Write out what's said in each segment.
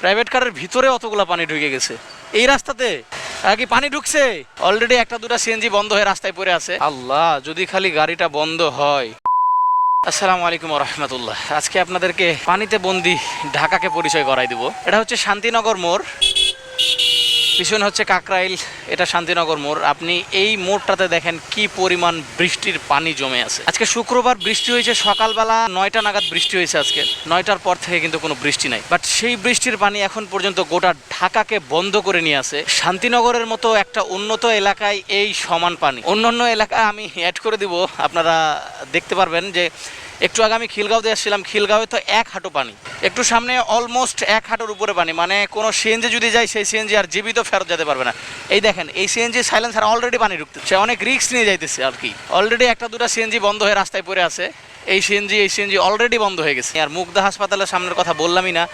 Private কারের ভিতরে অতগুলো পানি ঢুকে গেছে। এই রাস্তাতে কি পানি ঢুকছে? অলরেডি একটা দুটা সিএনজি বন্ধ হয়ে রাস্তায় পড়ে আছে। আল্লাহ, যদি খালি গাড়িটা বন্ধ হয়। আসসালামু আলাইকুম রহমতুল্লাহ আজকে আপনাদেরকে পানিতে বন্দি ঢাকাকে পরিচয় করাই দিব। এটা হচ্ছে শান্তিনগর মোড়। পিছনে হচ্ছে কাকরাইল, এটা শান্তিনগর মোড়। আপনি এই মোড়টাতে দেখেন কি পরিমাণ বৃষ্টির পানি জমে আছে। আজকে শুক্রবার বৃষ্টি হয়েছে, সকালবেলা নয়টা নাগাদ বৃষ্টি হয়েছে আজকে। নয়টার পর থেকে কিন্তু কোনো বৃষ্টি নাই। বাট সেই বৃষ্টির পানি এখন পর্যন্ত গোটা ঢাকাকে বন্ধ করে নিয়ে আছে। শান্তিনগরের মতো একটা উন্নত এলাকায় এই সমান পানি। অন্যান্য এলাকা আমি অ্যাড করে দিব। আপনারা দেখতে পারবেন যে একটু আগে আমি খিলগাঁওতে আসছিলাম, খিলগাঁওয়ে তো এক হাঁটু পানি। একটু সামনে অলমোস্ট এক হাঁটুর উপরে পানি মানে কোনো সিএনজি যদি যায়, সেই সিএনজি আর জীবিত ফেরত যেতে পারবে না। এই দেখেন, এই সিএনজি সাইলেন্সার অলরেডি পানি ঢুকতেছে, অনেক রিস্ক নিয়ে যাইতেছে আর কি। অলরেডি একটা দুটা সিএনজি বন্ধ হয়ে রাস্তায় পড়ে আছে। এই সিএনজি এই সিএনজি অলরেডি বন্ধ হয়ে গেছে। আর মুগদা হাসপাতালের সামনের কথা বললামই না,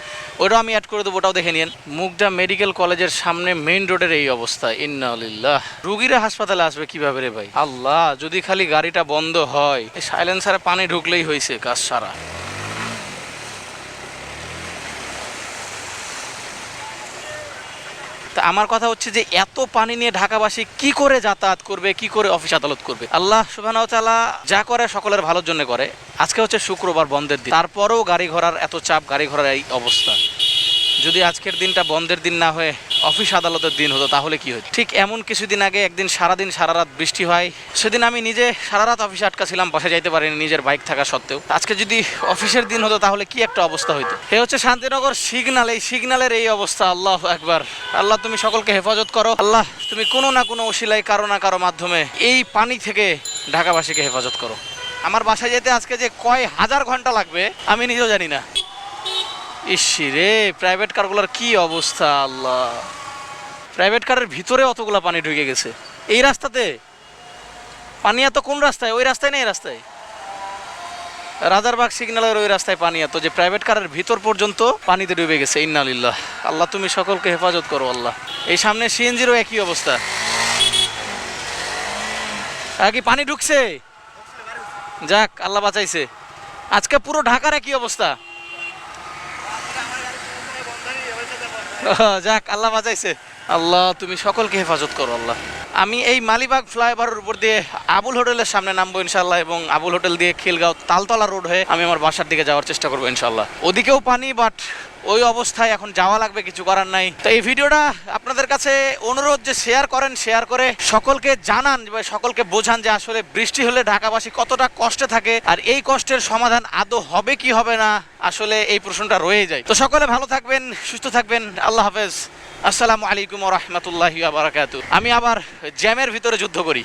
ওটাও আমি অ্যাড করে দেবো, ওটাও দেখে নিন মুগদা মেডিকেল কলেজের সামনে মেইন রোডের এই অবস্থা, ইন্নালিল্লাহ। রুগীরা হাসপাতালে আসবে কীভাবে রে ভাই? আল্লাহ, যদি খালি গাড়িটা বন্ধ হয়, এই সাইলেন্সারে পানি ঢুকলেই হয়েছে কাজ সারা। তা আমার কথা হচ্ছে যে এত পানি নিয়ে ঢাকাবাসী কি করে যাতায়াত করবে, কি করে অফিস আদালত করবে? আল্লাহ সুবাহ তাআলা যা করে সকলের ভালোর জন্য করে। আজকে হচ্ছে শুক্রবার বন্ধের দিন। তারপরেও গাড়ি ঘোড়ার এত চাপ, গাড়ি ঘোড়ার এই অবস্থা। যদি আজকের দিনটা বন্ধের দিন না হয়ে অফিস আদালতের দিন হতো, তাহলে কি হতো ঠিক এমন কিছুদিন আগে একদিন সারাদিন সারা রাত বৃষ্টি হয়। সেদিন আমি নিজে সারা রাত অফিসে আটকা ছিলাম বাসা যাইতে পারিনি নিজের বাইক থাকা সত্ত্বেও। আজকে যদি অফিসের দিন হতো, তাহলে কি একটা অবস্থা হইতো? এ হচ্ছে শান্তিনগর সিগনাল, এই সিগনালের এই অবস্থা, আল্লাহ একবার আল্লাহ, তুমি সকলকে হেফাজত করো। আল্লাহ, তুমি কোনো না কোনো ওসিলাই কারও না কারও মাধ্যমে এই পানি থেকে ঢাকাবাসীকে হেফাজত করো। আমার বাসায় যেতে আজকে যে কয় হাজার ঘণ্টা লাগবে, আমি নিজেও জানি না। ইসি রে প্রাইভেট কারগুলোর কি অবস্থা, আল্লাহ। প্রাইভেট কারের ভিতরে অতগুলা পানি ঢুকে গেছে। এই রাস্তাতে? পানি এত কোন রাস্তায়? ওই রাস্তায় নেই এই রাস্তায়? রাজারবাগ সিগন্যালের ওই রাস্তায় পানি এত যে প্রাইভেট কারের ভিতর পর্যন্ত পানিতে ডুবে গেছে, ইন্নালিল্লাহ। আল্লাহ, তুমি সকলকে হেফাজত করো, আল্লাহ। এই সামনে সিএনজিরও একই অবস্থা। কি পানি ঢুকছে? যাক, আল্লাহ বাঁচাইছে। আজকে পুরো ঢাকার একই অবস্থা। যাক, আল্লাহ বাজাইছে আল্লাহ, তুমি সকলকে হেফাজত করো, আল্লাহ। আমি এই মালিবাগ ফ্লাইওভারের উপর দিয়ে আবুল হোটেলের সামনে নামবো ইনশাল্লাহ এবং আবুল হোটেল দিয়ে খিলগাঁও তালতলা রোড হয়ে আমি আমার বাসার দিকে যাওয়ার চেষ্টা করব ইনশাল্লাহ ওদিকেও পানি বাট ওই অবস্থায় এখন যাওয়া লাগবে, কিছু করার নাই। তো এই ভিডিওটা আপনাদের কাছে অনুরোধ যে শেয়ার করেন শেয়ার করে সকলকে জানান সকলকে বোঝান যে আসলে বৃষ্টি হলে ঢাকাবাসী কতটা কষ্টে থাকে, আর এই কষ্টের সমাধান আদৌ হবে কি হবে না, আসলে এই প্রশ্নটা রয়ে যায়। তো সকলে ভালো থাকবেন, সুস্থ থাকবেন, আল্লাহ হাফেজ। আসসালামু আলাইকুম রহমতুল্লাহ বারাকাতু আমি আবার জ্যামের ভিতরে যুদ্ধ করি।